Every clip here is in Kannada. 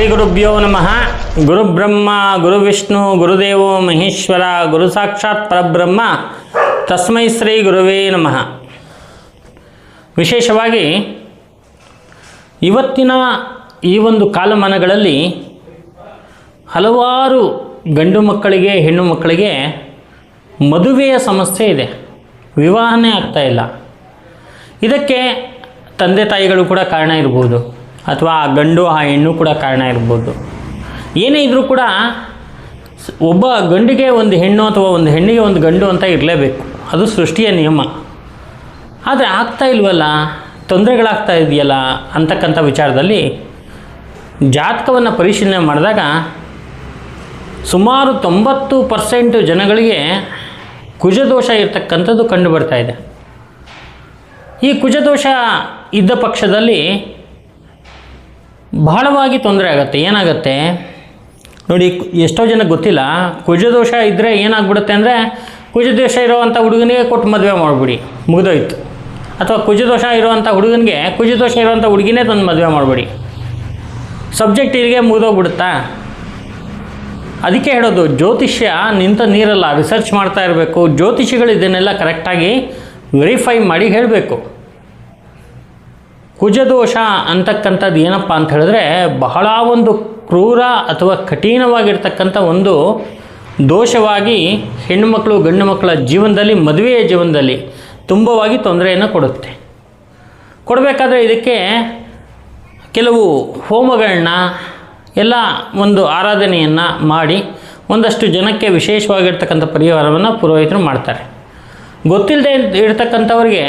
ಶ್ರೀ ಗುರುಭ್ಯೋ ನಮಃ. ಗುರುಬ್ರಹ್ಮ, ಗುರುವಿಷ್ಣು, ಗುರುದೇವೋ, ಮಹೇಶ್ವರ, ಗುರು ಸಾಕ್ಷಾತ್ ಪರಬ್ರಹ್ಮ, ತಸ್ಮೈ ಶ್ರೀ ಗುರುವೇ ನಮಃ. ವಿಶೇಷವಾಗಿ ಇವತ್ತಿನ ಈ ಒಂದು ಕಾಲಮಾನಗಳಲ್ಲಿ ಹಲವಾರು ಗಂಡು ಮಕ್ಕಳಿಗೆ, ಹೆಣ್ಣು ಮಕ್ಕಳಿಗೆ ಮದುವೆಯ ಸಮಸ್ಯೆ ಇದೆ. ವಿವಾಹನೇ ಆಗ್ತಾ ಇಲ್ಲ. ಇದಕ್ಕೆ ತಂದೆ ತಾಯಿಗಳು ಕೂಡ ಕಾರಣ ಇರ್ಬೋದು. ಅಥವಾ ಆ ಗಂಡು, ಆ ಹೆಣ್ಣು ಕೂಡ ಕಾರಣ ಇರ್ಬೋದು. ಏನೇ ಇದ್ದರೂ ಕೂಡ ಒಬ್ಬ ಗಂಡಿಗೆ ಒಂದು ಹೆಣ್ಣು ಅಥವಾ ಒಂದು ಹೆಣ್ಣಿಗೆ ಒಂದು ಗಂಡು ಅಂತ ಇರಲೇಬೇಕು. ಅದು ಸೃಷ್ಟಿಯ ನಿಯಮ. ಆದರೆ ಆಗ್ತಾ ಇಲ್ವಲ್ಲ? ತೊಂದರೆಗಳಾಗ್ತಾ ಇದೆಯಲ್ಲ? ಅಂತಕ್ಕಂಥ ವಿಚಾರದಲ್ಲಿ ಜಾತಕವನ್ನು ಪರಿಶೀಲನೆ ಮಾಡಿದಾಗ ಸುಮಾರು ತೊಂಬತ್ತು ಪರ್ಸೆಂಟ್ ಜನಗಳಿಗೆ ಕುಜದೋಷ ಇರತಕ್ಕಂಥದ್ದು ಕಂಡು ಬರ್ತಾ ಇದೆ. ಈ ಕುಜದೋಷ ಇದ್ದ ಪಕ್ಷದಲ್ಲಿ ಬಹಳವಾಗಿ ತೊಂದರೆ ಆಗುತ್ತೆ. ಏನಾಗುತ್ತೆ? ನೋಡಿ, ಎಷ್ಟೋ ಜನಕ್ಕೆ ಗೊತ್ತಿಲ್ಲ. ಕುಜದೋಷ ಇದ್ದರೆ ಏನಾಗ್ಬಿಡುತ್ತೆ ಅಂದರೆ ಕುಜದೋಷ ಇರೋವಂಥ ಹುಡುಗನಿಗೆ ಕೊಟ್ಟು ಮದುವೆ ಮಾಡಿಬಿಡಿ. ಮುಗಿದೋಯ್ತು. ಅಥವಾ ಕುಜದೋಷ ಇರುವಂಥ ಹುಡುಗನಿಗೆ ಕುಜದೋಷ ಇರುವಂಥ ಹುಡುಗಿನೇ ತಂದು ಮದುವೆ ಮಾಡಿಬಿಡಿ. ಸಬ್ಜೆಕ್ಟ್ ಇಲ್ಲಿಗೆ ಮುಗಿದೋಗ್ಬಿಡುತ್ತಾ? ಅದಕ್ಕೆ ಹೇಳೋದು, ಜ್ಯೋತಿಷ್ಯ ನಿಂತ ನೀರಲ್ಲ ರಿಸರ್ಚ್ ಮಾಡ್ತಾ ಇರಬೇಕು. ಜ್ಯೋತಿಷಿಗಳು ಇದನ್ನೆಲ್ಲ ಕರೆಕ್ಟಾಗಿ ವೆರಿಫೈ ಮಾಡಿ ಹೇಳಬೇಕು. ಕುಜದೋಷ ಅಂತಕ್ಕಂಥದ್ದು ಏನಪ್ಪ ಅಂತ ಹೇಳಿದ್ರೆ ಬಹಳ ಒಂದು ಕ್ರೂರ ಅಥವಾ ಕಠಿಣವಾಗಿರ್ತಕ್ಕಂಥ ಒಂದು ದೋಷವಾಗಿ ಹೆಣ್ಣುಮಕ್ಕಳು ಗಂಡು ಮಕ್ಕಳ ಜೀವನದಲ್ಲಿ, ಮದುವೆಯ ಜೀವನದಲ್ಲಿ ತುಂಬವಾಗಿ ತೊಂದರೆಯನ್ನು ಕೊಡುತ್ತೆ. ಕೊಡಬೇಕಾದ್ರೆ ಇದಕ್ಕೆ ಕೆಲವು ಹೋಮಗಳನ್ನ, ಎಲ್ಲ ಒಂದು ಆರಾಧನೆಯನ್ನು ಮಾಡಿ ಒಂದಷ್ಟು ಜನಕ್ಕೆ ವಿಶೇಷವಾಗಿರ್ತಕ್ಕಂಥ ಪರಿಹಾರವನ್ನು ಪುರೋಹಿತರು ಮಾಡ್ತಾರೆ. ಗೊತ್ತಿಲ್ಲದೆ ಇರ್ತಕ್ಕಂಥವ್ರಿಗೆ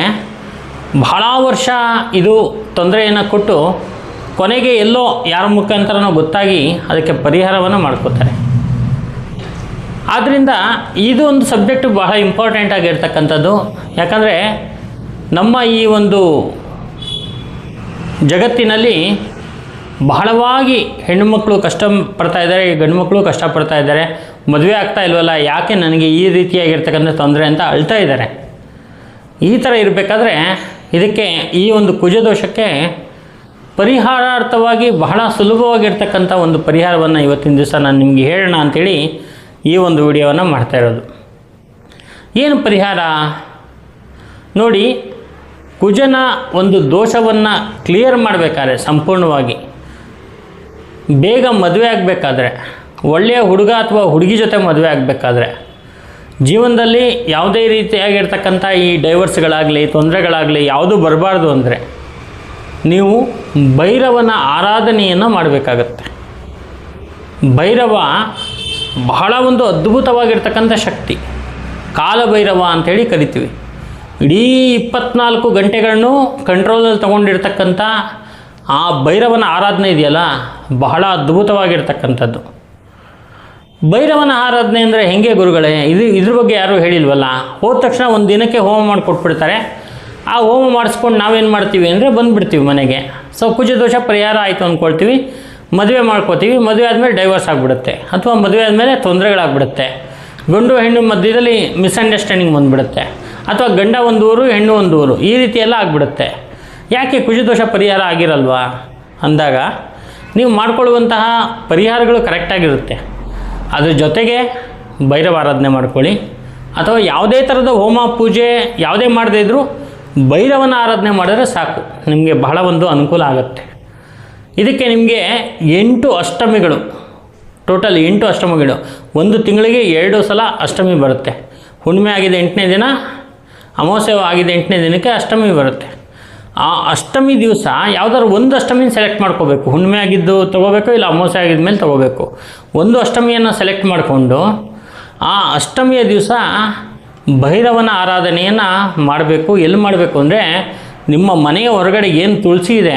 ಬಹಳ ವರ್ಷ ಇದು ತೊಂದರೆಯನ್ನು ಕೊಟ್ಟು ಕೊನೆಗೆ ಎಲ್ಲೋ ಯಾರ ಮುಖಾಂತರನೋ ಗೊತ್ತಾಗಿ ಅದಕ್ಕೆ ಪರಿಹಾರವನ್ನು ಮಾಡ್ಕೋತಾರೆ. ಆದ್ದರಿಂದ ಇದು ಒಂದು ಸಬ್ಜೆಕ್ಟ್ ಬಹಳ ಇಂಪಾರ್ಟೆಂಟ್ ಆಗಿರ್ತಕ್ಕಂಥದ್ದು. ಯಾಕಂದರೆ ನಮ್ಮ ಈ ಒಂದು ಜಗತ್ತಿನಲ್ಲಿ ಬಹಳವಾಗಿ ಹೆಣ್ಣುಮಕ್ಕಳು ಕಷ್ಟ ಪಡ್ತಾ ಇದ್ದಾರೆ ಗಂಡು ಮಕ್ಕಳು ಕಷ್ಟಪಡ್ತಾ ಇದ್ದಾರೆ, ಮದುವೆ ಆಗ್ತಾ ಇಲ್ವಲ್ಲ, ಯಾಕೆ ನನಗೆ ಈ ರೀತಿಯಾಗಿರ್ತಕ್ಕಂಥ ತೊಂದರೆ ಅಂತ ಅಳ್ತಾ ಇದ್ದಾರೆ. ಈ ಥರ ಇರಬೇಕಾದ್ರೆ ಇದಕ್ಕೆ ಈ ಒಂದು ಕುಜದೋಷಕ್ಕೆ ಪರಿಹಾರಾರ್ಥವಾಗಿ ಬಹಳ ಸುಲಭವಾಗಿರ್ತಕ್ಕಂಥ ಒಂದು ಪರಿಹಾರವನ್ನು ಇವತ್ತಿನ ದಿವಸ ನಾನು ನಿಮಗೆ ಹೇಳೋಣ ಅಂಥೇಳಿ ಈ ಒಂದು ವಿಡಿಯೋವನ್ನು ಮಾಡ್ತಾ ಇರೋದು. ಏನು ಪರಿಹಾರ? ನೋಡಿ, ಕುಜನ ಒಂದು ದೋಷವನ್ನು ಕ್ಲಿಯರ್ ಮಾಡಬೇಕಾದ್ರೆ, ಸಂಪೂರ್ಣವಾಗಿ. ಬೇಗ ಮದುವೆ ಆಗಬೇಕಾದ್ರೆ, ಒಳ್ಳೆಯ ಹುಡುಗ ಅಥವಾ ಹುಡುಗಿ ಜೊತೆ ಮದುವೆ ಆಗಬೇಕಾದ್ರೆ ಜೀವನದಲ್ಲಿ ಯಾವುದೇ ರೀತಿಯಾಗಿರ್ತಕ್ಕಂಥ ಈ ಡೈವರ್ಸ್ಗಳಾಗಲಿ ತೊಂದರೆಗಳಾಗಲಿ ಯಾವುದು ಬರಬಾರ್ದು ಅಂದರೆ ನೀವು ಭೈರವನ ಆರಾಧನೆಯನ್ನು ಮಾಡಬೇಕಾಗತ್ತೆ. ಭೈರವ ಬಹಳ ಒಂದು ಅದ್ಭುತವಾಗಿರ್ತಕ್ಕಂಥ ಶಕ್ತಿ. ಕಾಲಭೈರವ ಅಂಥೇಳಿ ಕರಿತೀವಿ. ಇಡೀ ಇಪ್ಪತ್ನಾಲ್ಕು ಗಂಟೆಗಳನ್ನು ಕಂಟ್ರೋಲಲ್ಲಿ ತಗೊಂಡಿರ್ತಕ್ಕಂಥ ಆ ಭೈರವನ ಆರಾಧನೆ ಇದೆಯಲ್ಲ, ಬಹಳ ಅದ್ಭುತವಾಗಿರ್ತಕ್ಕಂಥದ್ದು. ಭೈರವನ ಆರಾಧನೆ ಅಂದರೆ ಹೆಂಗೆ ಗುರುಗಳೇ? ಇದು ಇದ್ರ ಬಗ್ಗೆ ಯಾರೂ ಹೇಳಿಲ್ವಲ್ಲ? ಹೋದ ತಕ್ಷಣ ಒಂದು ದಿನಕ್ಕೆ ಹೋಮ ಮಾಡಿ ಕೊಟ್ಬಿಡ್ತಾರೆ ಆ ಹೋಮ ಮಾಡಿಸ್ಕೊಂಡು ನಾವೇನು ಮಾಡ್ತೀವಿ ಅಂದರೆ ಬಂದುಬಿಡ್ತೀವಿ ಮನೆಗೆ. ಸೊ ಕುಜದೋಷ ಪರಿಹಾರ ಆಯಿತು ಅಂದ್ಕೊಳ್ತೀವಿ ಮದುವೆ ಮಾಡ್ಕೋತೀವಿ. ಮದುವೆ ಆದಮೇಲೆ ಡೈವರ್ಸ್ ಆಗಿಬಿಡುತ್ತೆ. ಅಥವಾ ಮದುವೆ ಆದಮೇಲೆ ತೊಂದರೆಗಳಾಗ್ಬಿಡುತ್ತೆ. ಗಂಡು ಹೆಣ್ಣು ಮಧ್ಯದಲ್ಲಿ ಮಿಸ್ಅಂಡರ್ಸ್ಟ್ಯಾಂಡಿಂಗ್ ಬಂದುಬಿಡುತ್ತೆ. ಅಥವಾ ಗಂಡ ಒಂದು ಊರು, ಹೆಣ್ಣು ಒಂದು ಊರು. ಈ ರೀತಿಯೆಲ್ಲ ಆಗಿಬಿಡುತ್ತೆ. ಯಾಕೆ ಕುಜದೋಷ ಪರಿಹಾರ ಆಗಿರಲ್ವಾ? ಅಂದಾಗ ನೀವು ಮಾಡ್ಕೊಳ್ಳುವಂತಹ ಪರಿಹಾರಗಳು ಕರೆಕ್ಟಾಗಿರುತ್ತೆ ಅದ್ರ ಜೊತೆಗೆ ಭೈರವ ಆರಾಧನೆ ಮಾಡ್ಕೊಳ್ಳಿ. ಅಥವಾ ಯಾವುದೇ ಥರದ ಹೋಮ ಪೂಜೆ ಯಾವುದೇ ಮಾಡದೇ ಇದ್ದರೂ ಭೈರವನ ಆರಾಧನೆ ಮಾಡಿದ್ರೆ ಸಾಕು. ನಿಮಗೆ ಬಹಳ ಒಂದು ಅನುಕೂಲ ಆಗುತ್ತೆ. ಇದಕ್ಕೆ ನಿಮಗೆ ಎಂಟು ಅಷ್ಟಮಿಗಳು, ಟೋಟಲ್ ಎಂಟು ಅಷ್ಟಮಿಗಳು, ಒಂದು ತಿಂಗಳಿಗೆ ಎರಡು ಸಲ ಅಷ್ಟಮಿ ಬರುತ್ತೆ. ಹುಣ್ಣಿಮೆ ಆಗಿದೆ ಎಂಟನೇ ದಿನ, ಅಮಾವಾಸ್ಯೆ ಆಗಿದೆ ಎಂಟನೇ ದಿನಕ್ಕೆ ಅಷ್ಟಮಿ ಬರುತ್ತೆ. ಆ ಅಷ್ಟಮಿ ದಿವಸ ಯಾವ್ದಾದ್ರು ಒಂದು ಅಷ್ಟಮಿನ ಸೆಲೆಕ್ಟ್ ಮಾಡ್ಕೋಬೇಕು. ಹುಣ್ಣಿಮೆ ಆಗಿದ್ದು ತೊಗೋಬೇಕು ಇಲ್ಲ ಅಮಾವಾಸ್ಯೆ ಆಗಿದ್ಮೇಲೆ ತೊಗೋಬೇಕು. ಒಂದು ಅಷ್ಟಮಿಯನ್ನು ಸೆಲೆಕ್ಟ್ ಮಾಡಿಕೊಂಡು ಆ ಅಷ್ಟಮಿಯ ದಿವಸ ಭೈರವನ ಆರಾಧನೆಯನ್ನು ಮಾಡಬೇಕು. ಎಲ್ಲಿ ಮಾಡಬೇಕು ಅಂದರೆ ನಿಮ್ಮ ಮನೆಯ ಹೊರಗಡೆ ಏನು ತುಳಸಿ ಇದೆ,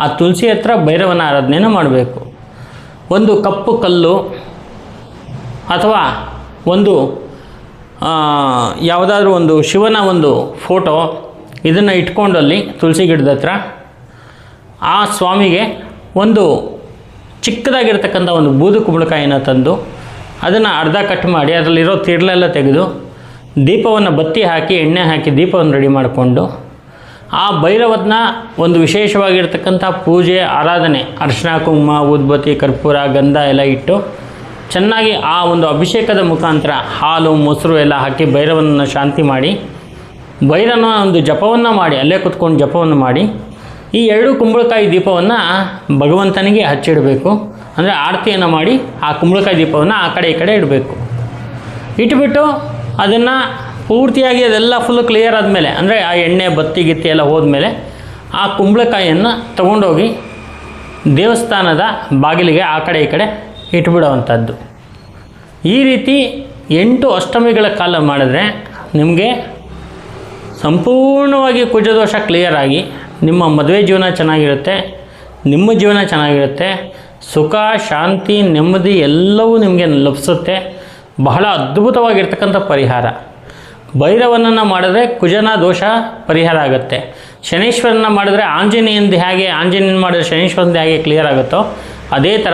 ಆ ತುಳಸಿ ಹತ್ರ ಭೈರವನ ಆರಾಧನೆಯನ್ನು ಮಾಡಬೇಕು. ಒಂದು ಕಪ್ಪು ಕಲ್ಲು ಅಥವಾ ಒಂದು ಯಾವುದಾದ್ರೂ ಒಂದು ಶಿವನ ಒಂದು ಫೋಟೋ ಇದನ್ನು ಇಟ್ಕೊಂಡಲ್ಲಿ ತುಳಸಿ ಗಿಡದ ಹತ್ರ ಆ ಸ್ವಾಮಿಗೆ ಒಂದು ಚಿಕ್ಕದಾಗಿರ್ತಕ್ಕಂಥ ಒಂದು ಬೂದು ಕುಂಬಳಕಾಯಿನ ತಂದು ಅದನ್ನು ಅರ್ಧ ಕಟ್ ಮಾಡಿ ಅದರಲ್ಲಿರೋ ತಿರ್ಲೆಲ್ಲ ತೆಗೆದು ದೀಪವನ್ನು ಬತ್ತಿ ಹಾಕಿ, ಎಣ್ಣೆ ಹಾಕಿ ದೀಪವನ್ನು ರೆಡಿ ಮಾಡಿಕೊಂಡು ಆ ಭೈರವದನ್ನ ಒಂದು ವಿಶೇಷವಾಗಿರ್ತಕ್ಕಂಥ ಪೂಜೆ, ಆರಾಧನೆ, ಅರ್ಶಿನ, ಕುಂಕುಮ ಉದ್ಬತ್ತಿ ಕರ್ಪೂರ, ಗಂಧ ಎಲ್ಲ ಇಟ್ಟು ಚೆನ್ನಾಗಿ ಆ ಒಂದು ಅಭಿಷೇಕದ ಮುಖಾಂತರ ಹಾಲು, ಮೊಸರು ಎಲ್ಲ ಹಾಕಿ ಭೈರವನನ್ನು ಶಾಂತಿ ಮಾಡಿ ಭೈರವನ ಒಂದು ಜಪವನ್ನು ಮಾಡಿ, ಅಲ್ಲೇ ಕುತ್ಕೊಂಡು ಜಪವನ್ನು ಮಾಡಿ ಈ ಎರಡು ಕುಂಬಳಕಾಯಿ ದೀಪವನ್ನು ಭಗವಂತನಿಗೆ ಹಚ್ಚಿಡಬೇಕು. ಅಂದರೆ ಆರತಿಯನ್ನು ಮಾಡಿ ಆ ಕುಂಬಳಕಾಯಿ ದೀಪವನ್ನು ಆ ಕಡೆ ಈ ಕಡೆ ಇಡಬೇಕು. ಇಟ್ಬಿಟ್ಟು ಅದನ್ನು ಪೂರ್ತಿಯಾಗಿ ಅದೆಲ್ಲ ಫುಲ್ ಕ್ಲಿಯರ್ ಆದಮೇಲೆ, ಅಂದರೆ ಆ ಎಣ್ಣೆ, ಬತ್ತಿ, ಗಿತ್ತಿ ಎಲ್ಲ ಹೋದ್ಮೇಲೆ ಆ ಕುಂಬಳಕಾಯಿಯನ್ನು ತಗೊಂಡೋಗಿ ದೇವಸ್ಥಾನದ ಬಾಗಿಲಿಗೆ ಆ ಕಡೆ ಈ ಕಡೆ ಇಟ್ಬಿಡೋವಂಥದ್ದು. ಈ ರೀತಿ ಎಂಟು ಅಷ್ಟಮಿಗಳ ಕಾಲ ಮಾಡಿದ್ರೆ ನಿಮಗೆ ಸಂಪೂರ್ಣವಾಗಿ ಕುಜದೋಷ ಕ್ಲಿಯರ್ ಆಗಿ ನಿಮ್ಮ ಮದುವೆ ಜೀವನ ಚೆನ್ನಾಗಿರುತ್ತೆ, ನಿಮ್ಮ ಜೀವನ ಚೆನ್ನಾಗಿರುತ್ತೆ, ಸುಖ, ಶಾಂತಿ, ನೆಮ್ಮದಿ ಎಲ್ಲವೂ ನಿಮಗೆ ಲಭಿಸುತ್ತೆ. ಬಹಳ ಅದ್ಭುತವಾಗಿರ್ತಕ್ಕಂಥ ಪರಿಹಾರ. ಭೈರವನನ್ನು ಮಾಡಿದ್ರೆ ಕುಜನ ದೋಷ ಪರಿಹಾರ ಆಗುತ್ತೆ. ಶನೀಶ್ವರನ ಮಾಡಿದ್ರೆ ಆಂಜನೇಯಂದು ಹೇಗೆ, ಆಂಜನೇಯನ ಮಾಡಿದ್ರೆ ಶನೀಶ್ವರಂದು ಹೇಗೆ ಕ್ಲಿಯರ್ ಆಗುತ್ತೋ, ಅದೇ ಥರ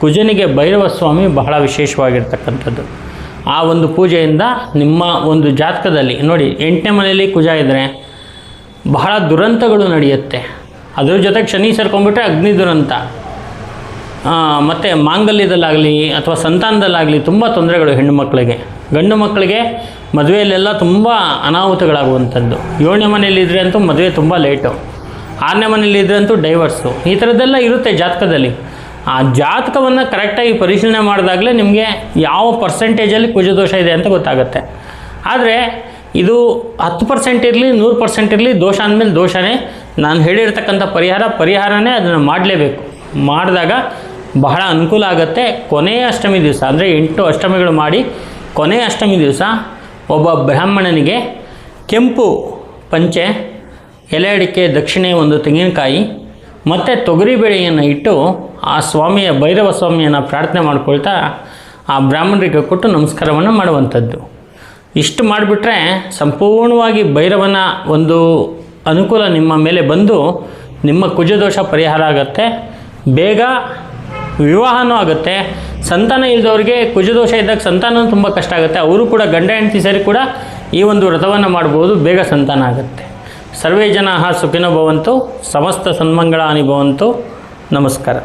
ಕುಜನಿಗೆ ಭೈರವ ಸ್ವಾಮಿ ಬಹಳ ವಿಶೇಷವಾಗಿರ್ತಕ್ಕಂಥದ್ದು. ಆ ಒಂದು ಪೂಜೆಯಿಂದ ನಿಮ್ಮ ಒಂದು ಜಾತಕದಲ್ಲಿ, ನೋಡಿ, ಎಂಟನೇ ಮನೆಯಲ್ಲಿ ಕುಜ ಇದ್ದರೆ ಬಹಳ ದುರಂತಗಳು ನಡೆಯುತ್ತೆ. ಅದ್ರ ಜೊತೆಗೆ ಶನಿ ಸೇರ್ಕೊಂಡ್ಬಿಟ್ರೆ ಅಗ್ನಿ ದುರಂತ. ಮತ್ತು ಮಾಂಗಲ್ಯದಲ್ಲಾಗಲಿ ಅಥವಾ ಸಂತಾನದಲ್ಲಾಗಲಿ ತುಂಬ ತೊಂದರೆಗಳು ಹೆಣ್ಣು ಮಕ್ಕಳಿಗೆ. ಗಂಡು ಮಕ್ಕಳಿಗೆ ಮದುವೆಯಲ್ಲೆಲ್ಲ ತುಂಬ ಅನಾಹುತಗಳಾಗುವಂಥದ್ದು. ಏಳನೇ ಮನೆಯಲ್ಲಿದ್ದರೆ ಅಂತೂ ಮದುವೆ ತುಂಬ ಲೇಟು. ಆರನೇ ಮನೆಯಲ್ಲಿದ್ದರೆ ಅಂತೂ ಡೈವರ್ಸು. ಈ ಥರದ್ದೆಲ್ಲ ಇರುತ್ತೆ ಜಾತಕದಲ್ಲಿ. ಆ ಜಾತಕವನ್ನು ಕರೆಕ್ಟಾಗಿ ಪರಿಶೀಲನೆ ಮಾಡಿದಾಗಲೇ ನಿಮಗೆ ಯಾವ ಪರ್ಸೆಂಟೇಜಲ್ಲಿ ಕುಜದೋಷ ಇದೆ ಅಂತ ಗೊತ್ತಾಗುತ್ತೆ. ಆದರೆ ಇದು ಹತ್ತು ಪರ್ಸೆಂಟ್ ಇರಲಿ, ನೂರು ಪರ್ಸೆಂಟ್ ಇರಲಿ, ದೋಷ ಅಂದಮೇಲೆ ದೋಷನೇ. ನಾನು ಹೇಳಿರ್ತಕ್ಕಂಥ ಪರಿಹಾರ, ಪರಿಹಾರನೇ ಅದನ್ನು ಮಾಡಲೇಬೇಕು. ಮಾಡಿದಾಗ ಬಹಳ ಅನುಕೂಲ ಆಗುತ್ತೆ. ಕೊನೆಯ ಅಷ್ಟಮಿ ದಿವಸ, ಅಂದರೆ ಎಂಟು ಅಷ್ಟಮಿಗಳು ಮಾಡಿ, ಕೊನೆಯ ಅಷ್ಟಮಿ ದಿವಸ ಒಬ್ಬ ಬ್ರಾಹ್ಮಣನಿಗೆ ಕೆಂಪು ಪಂಚೆ, ಎಲೆ ಅಡಿಕೆ, ದಕ್ಷಿಣೆ ಒಂದು ತೆಂಗಿನಕಾಯಿ, ಮತ್ತು ತೊಗರಿಬೇಳೆಯನ್ನು ಇಟ್ಟು ಆ ಸ್ವಾಮಿಯ, ಭೈರವ ಸ್ವಾಮಿಯನ್ನು ಪ್ರಾರ್ಥನೆ ಮಾಡಿಕೊಳ್ತಾ ಆ ಬ್ರಾಹ್ಮಣರಿಗೆ ಕೊಟ್ಟು ನಮಸ್ಕಾರವನ್ನು ಮಾಡುವಂಥದ್ದು. ಇಷ್ಟು ಮಾಡಿಬಿಟ್ರೆ ಸಂಪೂರ್ಣವಾಗಿ ಭೈರವನ ಒಂದು ಅನುಕೂಲ ನಿಮ್ಮ ಮೇಲೆ ಬಂದು ನಿಮ್ಮ ಕುಜದೋಷ ಪರಿಹಾರ ಆಗುತ್ತೆ. ಬೇಗ ವಿವಾಹನೂ ಆಗುತ್ತೆ. ಸಂತಾನ ಇಲ್ಲದವ್ರಿಗೆ ಕುಜದೋಷ ಇದ್ದಾಗ ಸಂತಾನ ತುಂಬ ಕಷ್ಟ ಆಗುತ್ತೆ. ಅವರು ಕೂಡ ಗಂಡ ಹೆಂಡತಿ ಸೇರಿ ಕೂಡ ಈ ಒಂದು ವ್ರತವನ್ನು ಮಾಡ್ಬೋದು. ಬೇಗ ಸಂತಾನ ಆಗುತ್ತೆ. ಸರ್ವೇ ಜನ ಸುಖಿನೋ ಭವಂತು, ಸಮಸ್ತ ಸನ್ಮಂಗಳಾನಿ ಭವಂತು. ನಮಸ್ಕಾರ.